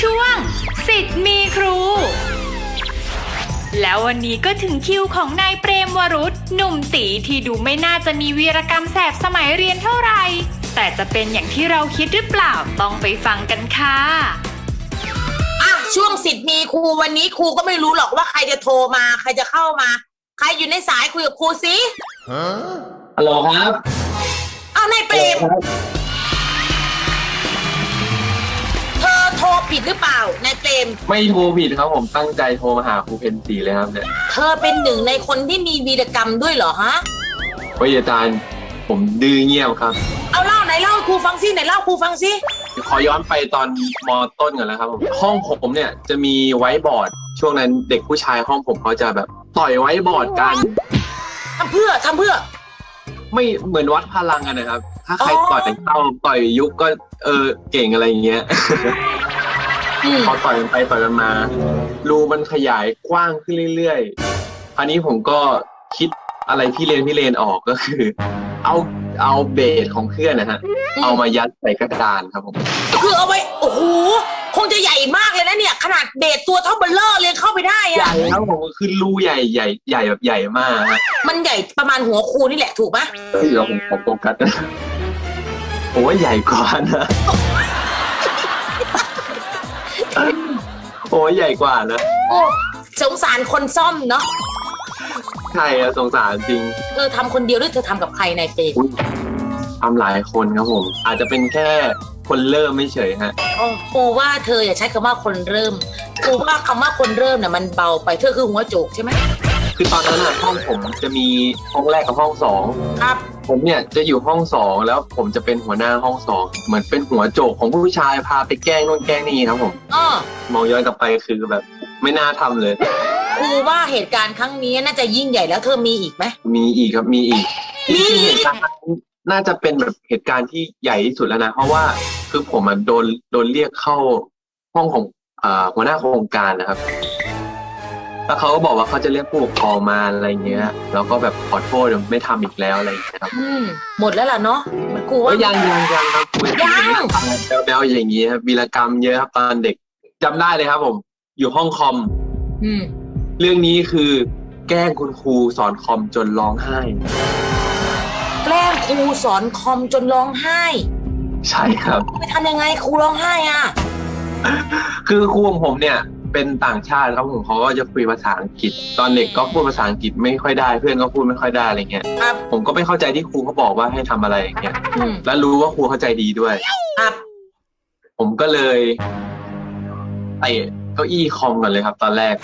ช่วงสิทธิ์มีครู แล้ววันนี้ก็ถึงคิวของนายเปรมวรุษหนุ่มตีที่ดูไม่น่าจะมีวีรกรรมแสบสมัยเรียนเท่าไหร่ แต่จะเป็นอย่างที่เราคิดหรือเปล่าต้องไปฟังกันค่ะอะช่วงสิทธิ์มีครูวันนี้ครูก็ไม่รู้หรอกว่าใครจะโทรมาใครจะเข้ามา ใครอยู่ในสายคุยกับครูสิฮัลโหลครับอ้าวนายเปรม ผิดหรือเปล่านายเปรมไม่โทรผิดครับผมตั้งใจโทรมาหาครูเพนสีเลยครับเนี่ยเธอเป็นหนึ่งในคนที่มีวีรกรรมด้วยเหรอฮะ เฮ้ยอาจารย์ผมดื้อเงียบครับ เอาเล่าไหนเล่าให้ครูฟังสิไหนเล่าครูฟังสิขอย้อนไปตอนมต้นก่อนแล้วครับผมห้องผมเนี่ยจะมีไว้บอร์ด ช่วงนั้นเด็กผู้ชายห้องผมเขาจะแบบต่อยไว้บอร์ดกัน ทำเพื่อทำเพื่อ ไม่เหมือนวัดพลังกันนะครับ ถ้าใครอ๋อต่อยเข้าต่อยยุกก็เออเก่งอะไรอย่างเงี้ยอืม พอต่อยกันไปต่อยกันมา รูมันขยายกว้างขึ้นเรื่อยๆคราวนี้ผมก็คิดอะไรพี่เลนพี่เลนออกก็คือ เอาเอาเบสของเพื่อนนะฮะ เอามายัดใส่กระดานครับผมก็คือเอาไว้ โอ้โห คงจะใหญ่มากเลยนะเนี่ย ขนาดเบสตัวเท่าเบลเลอร์เลยเข้าไปได้ใหญ่อะครับผมคือรูใหญ่ใหญ่ใหญ่แบบใหญ่มากฮะมันใหญ่ประมาณหัวครูนี่แหละถูกไหมเฮ้ยเราผมขอโฟกัสนะโอ้ยใหญ่กว่านะ โอ้ ยใหญ่กว่านะ โอ้สงสารคนซ่อมเนาะใช่อะสงสารจริงเธอทำคนเดียวหรือเธอทำกับใครนายเปรมอุ๊ยทำหลายคนครับผม อาจจะเป็นแค่คนเริ่มไม่เฉยฮะอ๋อครูว่าเธออย่าใช้คำว่าคนเริ่มครูว่าคำว่าคนเริ่มเนี่ยมันเบาไปเธอคือหัวโจกใช่ไหมคือตอนนั้นอะห้องผมจะมีห้องแรกกับห้องสอง ครับ ผมเนี่ยจะอยู่ห้องสองแล้วผมจะเป็นหัวหน้าห้องสองเหมือนเป็นหัวโจกของผู้ชายพาไปแกล้งนู่นแกล้งนี่ครับผมอ้อมองย้อนกลับไปคือแบบ ไม่น่าทำเลย ครูว่าเหตุการณ์ครั้งนี้น่าจะยิ่งใหญ่แล้วเธอมีอีกไหม มีอีกครับมีอีกมีจริงอีๆกเหตุการณ์นั้นน่าจะเป็นแบบเหตุการณ์ที่ใหญ่ที่สุดแล้วนะ เพราะว่าคือผมอะโดนโดนเรียกเข้าห้องของอ่าหัวหน้าโครงการนะครับ แล้วเขาก็บอกว่าเขาจะเรียกผู้ปกครองมาอะไรเงี้ย แล้วก็แบบขอโทษไม่ทำอีกแล้วอะไรอย่างเงี้ยครับอืมหมดแล้วล่ะเนาะครูว่าก็ยังยังยังครับยังแบลๆอย่างนี้ครับวีรกรรมเยอะครับตอนเด็กจำได้เลยครับ ผม อยู่ห้องคอม อืมเรื่องนี้คือแกล้งคุณครูสอนคอมจนร้องไห้ แกล้งครูสอนคอมจนร้องไห้ใช่ครับ ไปทำยังไงครูร้องไห้อะ คือครูของผมเนี่ย เป็นต่างชาติครับผมเขาก็จะคุยภาษาอังกฤษ ตอนเด็กก็พูดภาษาอังกฤษไม่ค่อยได้ เพื่อนก็พูดไม่ค่อยได้อะไรเงี้ยครับผมก็ไม่เข้าใจที่ครูเขาบอกว่าให้ทำอะไรอย่างเงี้ยอืม แล้วรู้ว่าครูเข้าใจดีด้วยครับผมก็เลยเตะเก้าอี้คอมก่อนเลยครับ ตอนแรก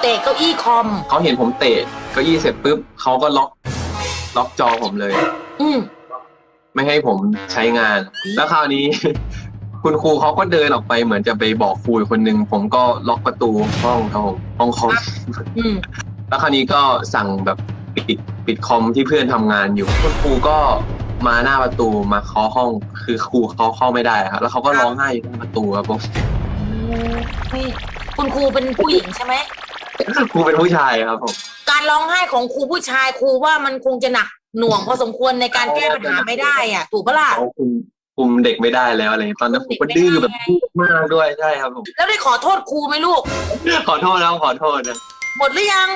เตะเก้าอี้คอม เขาเห็นผมเตะเก้าอี้เสร็จปุ๊บเขาก็ล็อกล็อกจอผมเลย อืม ไม่ให้ผมใช้งาน แล้วคราวนี้ คุณครูเขาก็เดินออกไปเหมือนจะไปบอกครูอีกคนนึงผมก็ล็อกประตูห้องครับผมห้องคอมอืมแล้วคราวนี้ก็สั่งแบบปิดปิดคอมที่เพื่อนทำงานอยู่คุณครูก็มาหน้าประตูมาเคาะห้องคือครูเขาเข้าไม่ได้ครับแล้วเขาก็ร้องไห้อยู่ที่ประตูครับผมเฮ้ยคุณครูเป็นผู้หญิงใช่ไหมครูเป็นผู้ชายครับผมการร้องไห้ของครูผู้ชายครูว่ามันคงจะหนักหน่วงพอสมควรในการแก้ปัญหาไม่ได้อะถูกปะล่ะ เขาคุม คุมเด็กไม่ได้แล้วอะไรอย่างเงี้ยตอนนั้นผมก็ดื้อแบบดื้อมากด้วยใช่ครับผมแล้วได้ขอโทษครูไหมลูก ขอโทษแล้วขอโทษนะหมดหรือยัง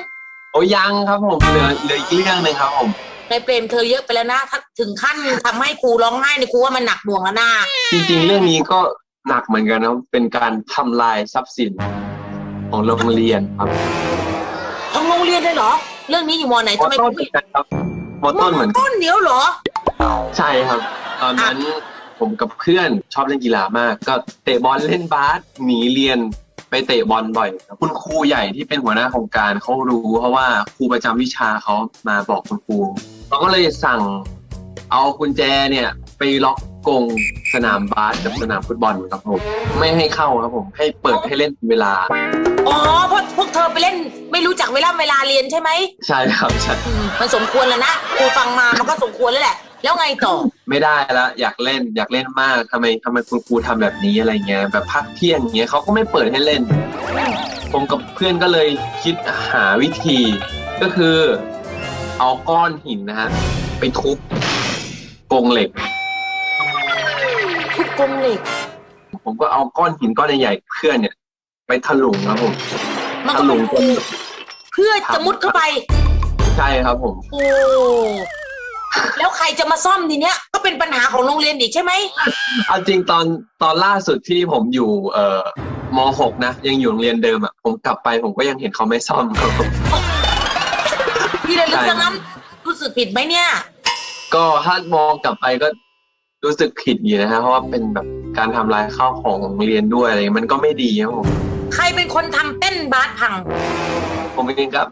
โอ้ยังครับผมเหลือเหลืออีกเรื่องหนึงครับผมในเปรมเธอเยอะไปแล้วนะถ้าถึงขั้นทำให้ครูร้องไห้ในยครูว่ามันหนักหน่วงแล้วนะจริง ๆ เรื่องนี้ก็หนักเหมือนกันนะครับเป็นการทำลายทรัพย์สินของโรงเรียนครับทั้งโรงเรียนเลยเหรอ เรื่องนี้อยู่มอไหนมทำไมต้นเหมือนกันครับมต้นเหมือนกัน ต้นเดียวเหรอ ใช่ครับ ตอนนั้น ผมกับเพื่อนชอบเล่นกีฬามาก ก็เตะบอลเล่นบาสหนีเรียนไปเตะบอลบ่อยครับคุณครูใหญ่ที่เป็นหัวหน้าโครงการเขารู้ เพราะว่าครูประจำวิชาเขามาบอกคุณครูเขาก็เลยสั่งเอากุญแจเนี่ยไปล็อกกรงสนามบาสกับสนามฟุตบอลครับผมไม่ให้เข้าครับผมให้เปิดให้เล่นเวลา อ๋อเพราะพวกเธอไปเล่นไม่รู้จักเวลาเวลาเรียนใช่ไหม ใช่ครับใช่อืมมันสมควรแล้วนะครูฟังมามันก็สมควรแล้วแหละ แล้วไงต่อ ไม่ได้ละอยากเล่นอยากเล่นมากทำไมทำไมคุณครูทำแบบนี้อะไรเงี้ยแบบพักเที่ยงเงี้ยเขาก็ไม่เปิดให้เล่น ผมกับเพื่อนก็เลยคิดหาวิธี ก็คือ เอาก้อนหินนะฮะไปทุบกรงเหล็ก ทุกกรงเหล็ก ผมก็เอาก้อนหินก้อนใหญ่ๆเพื่อนเนี่ย ไปถลุงครับผมมันถก็ลุเป็นงรูเพื่อจะมุดเข้าไป ใช่ครับผม โอ้ แล้วใครจะมาซ่อมทีเนี้ย ก็เป็นปัญหาของโรงเรียนอีกใช่ไหมเอาจริงตอนตอนล่าสุดที่ผมอยู่เอ่อม .6 นะ ยังอยู่โรงเรียนเดิมอะผมกลับไปผมก็ยังเห็นเขาไม่ซ่อมครับผมพี่ระลึกใช่ซะงั้นรู้สึกผิดไหมเนี่ย ก็ถ้ามองกลับไปก็รู้สึกผิดอยู่นะฮะเพราะว่าเป็นแบบการทำลายข้าวของโรงเรียนด้วยอะไรเงี้ยมันก็ไม่ดีครับผมใครเป็นคนทำเต้นบาสพัง ผมเองครับ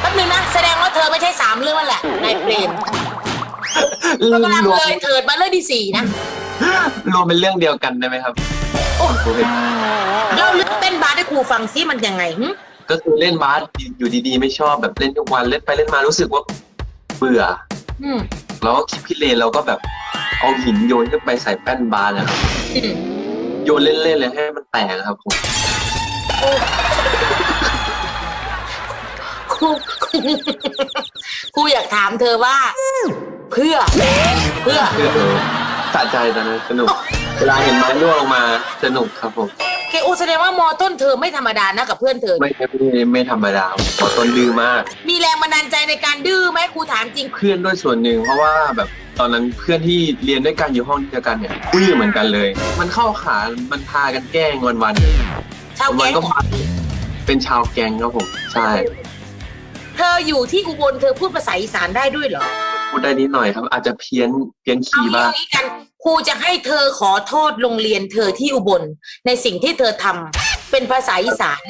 แป๊บนึงนะ แสดงว่าเธอไม่ใช่สามเรื่องนั่นแหละนายเปรมก็กำลังรวมเลยเถิดมาเรื่องที่สี่นะ รวมเป็นเรื่องเดียวกันได้ไหมครับโอ้ผมเห็นเล่าเรื่องเต้นบาสให้ครูฟังซิมันยังไงหึก็คือเล่นบาสอยู่ดีๆ ไม่ชอบแบบเล่นทุกวันเล่นไปเล่นมารู้สึกว่าเบื่ออืมแล้วก็คิดพี่เลนเราก็แบบเอาหินโยนขึ้นไปใส่แป้นบาสนะครับอืมโยนเล่นๆเลยให้มันแตกครับผมค ครูอยากถามเธอว่า เพื่อ เพื่อคือเออสะใจตอนนั้นสนุก เวลาเห็นไม้ร่วงลงมาสนุกครับผมเคโอแสดงว่ามอต้นเธอไม่ธรรมดานะกับเพื่อนเธอ ไม่ไม่ไม่ธรรมดาขอต้นดื้อมาก มีแรงบันดาลใจในการดื้อไหมครูถามจริง เพื่อนด้วยส่วนหนึ่งเพราะว่าแบบตอนนั้นเพื่อนที่เรียนด้วยกันอยู่ห้องเดียวกันเนี่ยดื้อเหมือนกันเลย มันเข้าขา มันพากันแกล้งวันวันชาววัแก๊นงก็พาเป็นชาวแก๊งครับผม ใช่ เธออยู่ที่อุบลเธอพูดภาษาอีสานได้ด้วยเหรอ พูดได้นิดหน่อยครับ อาจจะเพี้ยนเพี้ยนเอาคีย์อย่าบ้างงนี้กันครูจะให้เธอขอโทษโรงเรียนเธอที่อุบล ในสิ่งที่เธอทำเป็นภาษาอีสาน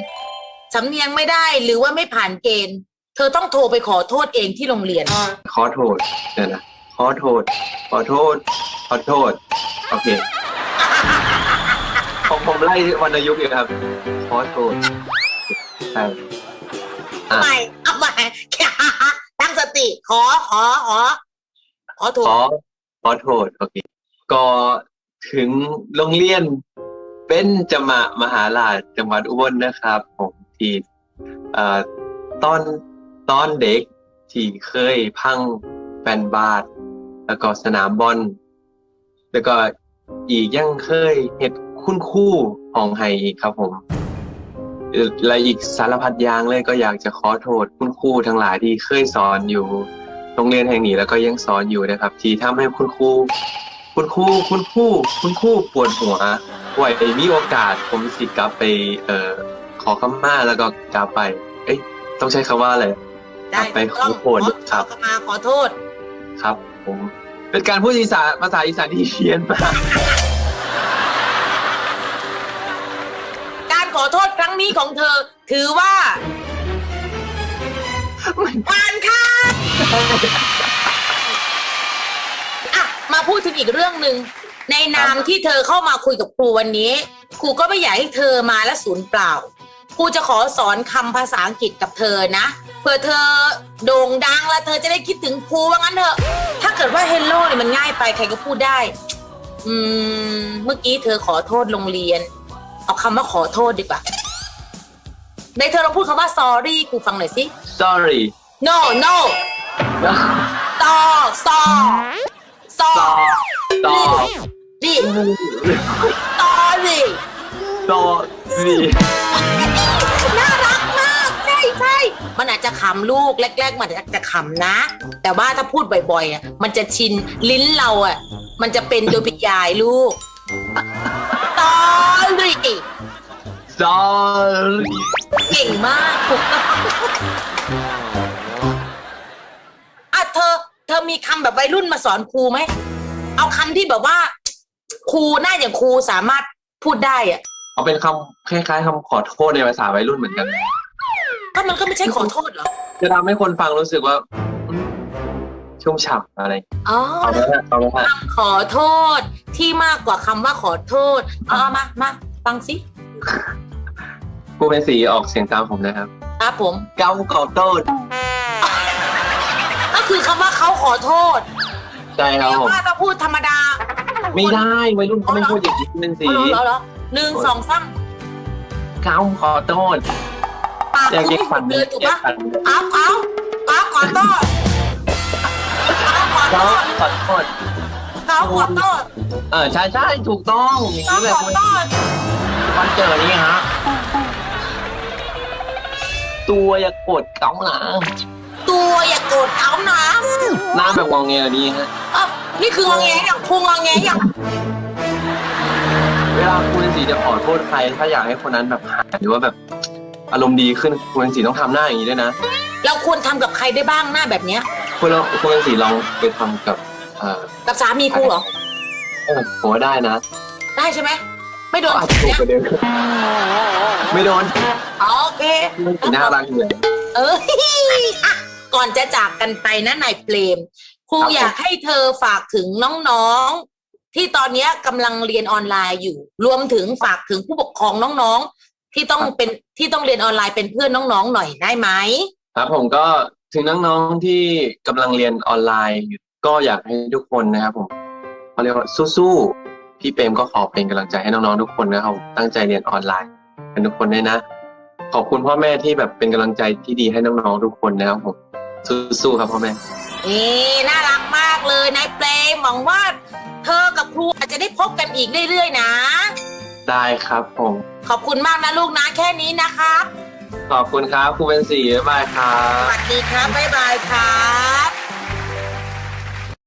สำเนียงไม่ได้หรือว่าไม่ผ่านเกณฑ์ เธอต้องโทรไปขอโทษเองที่โรงเรียน ขอโทษเดี๋ยวนะขอโทษ ขอโทษ ขอโทษ โอเคผมผมไล่วรรณยุกต์อยู่ครับ ขอโทษใช่เอาใหม่เอา ใหม่ตั้งสติ ขอขอขอขอโทษขอขอโทษโอเคก็ถึงโรงเรียนเป็นจมะมหาราชจังหวัดอุบลนะครับผมที่เอ่อตอนตอนเด็กที่เคยพังแฟนบาทแล้วก็สนามบอลแล้วก็อีกยังเคยเห็ดคุณคู่ของไห้อีกครับผม และอีกสารพัดอย่างเลยก็อยากจะขอโทษคุณครู่ทั้งหลายที่เคยสอนอยู่โรงเรียนแห่งนี้แล้วก็ยังสอนอยู่นะครับ ที่ทำให้คุณครูคุณครูคุณครูคุณครูปวดหัวไว้มีโอกาสผมสิกลับไป เอ่อขอคำมาแล้วก็กลับไป เอ้ยต้องใช้คำว่าอะไรได้ไปขอโทษขอครับขอมาขอโทษ ครับ ผม เป็นการพูดอีสานภาษาอีสานที่เพี้ยนมากการขอโทษ ครั้งนี้ของเธอ ถือว่าผ่านค่ะอะ มาพูดถึงอีกเรื่องหนึ่งในนามที่เธอเข้ามาคุยกับครูวันนี้ ครูก็ไม่อยากให้เธอมาและศูนย์เปล่า ครูจะขอสอนคำภาษาอังกฤษกับเธอนะ เพื่อเธอโด่งดังแล้วเธอจะได้คิดถึงครูว่างั้นเถอะ ถ้าเกิดว่า hello เนี่ยมันง่ายไปใครก็พูดได้ อืม เมื่อกี้เธอขอโทษโรงเรียน เอาคำว่าขอโทษดีกว่า ในเธอลองพูดคำว่า sorry ครูฟังหน่อยสิ sorry no no ต่อซอซอต่อดิต่อดิต่อสิน่ารักมาก ใช่ใช่มันอาจจะขำลูกแรก ๆ มันอาจจะขำนะ แต่ว่าถ้าพูดบ่อยๆอะมันจะชินลิ้นเราอะ มันจะเป็นโดยปริยายลูกต่อดิ sorry เก่งมากถูกต้องอะเธอ เธอมีคำแบบวัยรุ่นมาสอนครูไหม เอาคำที่แบบว่า ครูหน้าอย่างครูสามารถพูดได้อะเอาเป็นคำคล้ายๆคำขอโทษในภาษาวัยรุ่นเหมือนกัน ก็มันก็ไม่ใช่ขอโทษเหรอ จะทำให้คนฟังรู้สึกว่าอืมชุ่มฉ่ำอะไร อ๋อ เอาละฮะเอาละฮะคำขอโทษที่มากกว่าคำว่าขอโทษ เอาเอามา มา ฟังสิ ครูเป็นสีออกเสียงตามผมนะครับ ครับผม เกาขอโทษก็คือคำว่าเขาขอโทษใช่ครับแต่ผมว่าถ้าพูดธรรมดาไม่ได้วัยรุ่นเขาไม่พูดอย่างนี้เป็นสีเอาเหรอเอาเหรอหนึ่งสองสามเกาขอโทษปากอยากคุณเย็กไม่หฝัยุนดเลยถูกเย็ปะกฝันเอาเอาเอาขอโทษเอาขอโทเกาษขอโทษเขาขอโทษเออใช่ใช่ถูกต้องอย่างเขานี้เลยขอโทษ วันเจอนี่ฮะ ตัวอย่ากดเกาหนาตัวอย่าโกรธเขานะหน้าแบบงองแงนี้ฮะ เอ้านี่คืองอแงอย่างครูงอแงอย่างเวลาคุณสีจะขอโทษใคร ถ้าอยากให้คนนั้นแบบหายหรือว่าแบบอารมณ์ดีขึ้นคุณสีต้องทำหน้าอย่างนี้ด้วยนะเราควรทำกับใครได้บ้างหน้าแบบเนี้ย คุณลองคุณสีลองไปทำกับเอ่อกับสามีครูเหรอโอ้ผมว่าได้นะ ได้ใช่ไหม ไม่โดนอาจจะถูกเนี่ยประเด็นไม่โดนอ๋อโอเคคุณสีน่ารักอยู่เลย เอออะก่อนจะจากกันไปนะนายเปรมครูครับ อยากให้เธอฝากถึงน้องๆ ที่ตอนเนี้ยกำลังเรียนออนไลน์อยู่ รวมถึงฝากถึงผู้ปกครองน้องๆ ที่ต้องเป็นที่ต้องเรียนออนไลน์เป็นเพื่อนน้องๆหน่อยได้ไหมครับผมก็ถึงน้องๆที่กำลังเรียนออนไลน์อยู่ก็อยากให้ทุกคนนะครับผมเขาเรียกว่าสู้ๆ พี่เปรมก็ขอเป็นกำลังใจให้น้องๆทุกคนนะครับผมตั้งใจเรียนออนไลน์กันทุกคนด้วยนะ ขอบคุณพ่อแม่ที่แบบเป็นกำลังใจที่ดีให้น้องๆทุกคนนะครับผมสู้ๆครับพ่อแม่เอ๊น่ารักมากเลยนายเปรมหวังว่าเธอกับครูอาจจะได้พบกันอีกเรื่อยๆนะ ได้ครับผมขอบคุณมากนะลูกนะแค่นี้นะครับ ขอบคุณครับครูเป็นสีบ๊ายบายครัสบวัสดีครับบ๊ายบายครับ